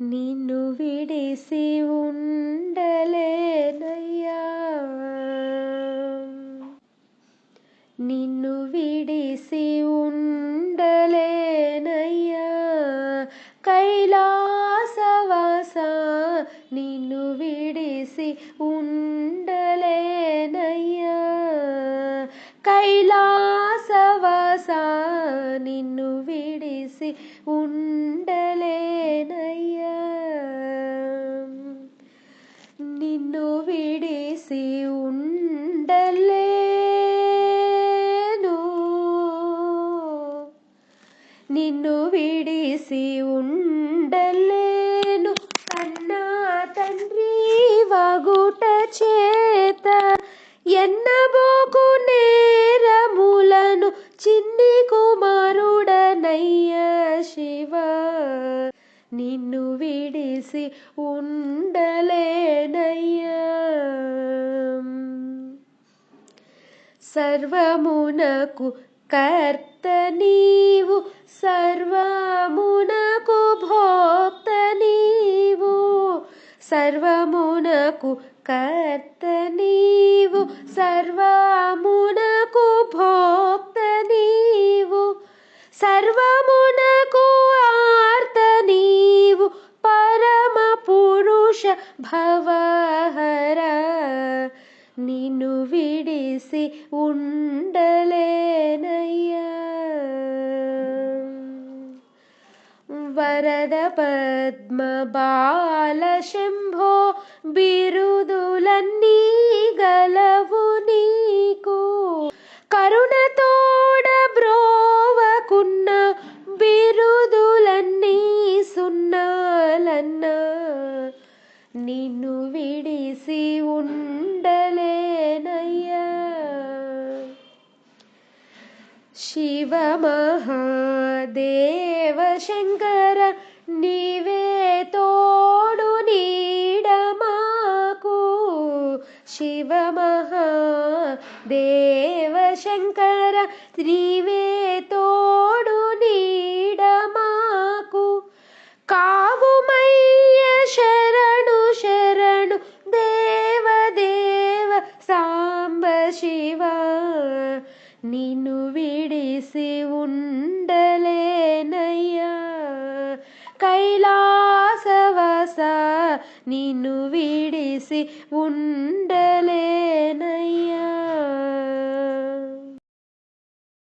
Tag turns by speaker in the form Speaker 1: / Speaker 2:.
Speaker 1: నిన్ను విడిసి ఉండలేనయ్యా. నిన్ను విడిసి ఉండలేనయ్యా. కైలాసవాస నిన్ను విడిసి ఉండలేనయ్యా. కైలాసవాస నిన్ను విడిసి ఉండలేనయ్యా నిన్ను విడిసి ఉండలేను. నిన్ను విడిసి ఉండలేను. కన్నా తండ్రి వగుట చేత ఎన్నబోకు నేరములను చిన్ని కుమారుడనయ్య. నిన్ను విడిసి ఉండలేనయ్యా. సర్వమునకు కర్త నీవు సర్వమునకు భోక్త నీవు సర్వమునకు కర్త నీవు సర్వము పురుష భవహర నిన్ను విడిసి ఉండలేనయ్యా. వరద పద్మ బాల శంభో బిరుదులన్నీ గలవు నీకు. కరుణతోడ బ్రోవకున్న బిరుదులన్నీ సున్నాలన్నా. నిన్ను విడిసి ఉండలేనయ్యా. శివ మహాదేవ శంకర నీవే తోడు నీడమాకు శివ మహాదేవ శంకర నీవే తోడు నిన్ను విడిసి ఉండలేనయ్యా. కైలాసవస నిన్ను విడిసి ఉండ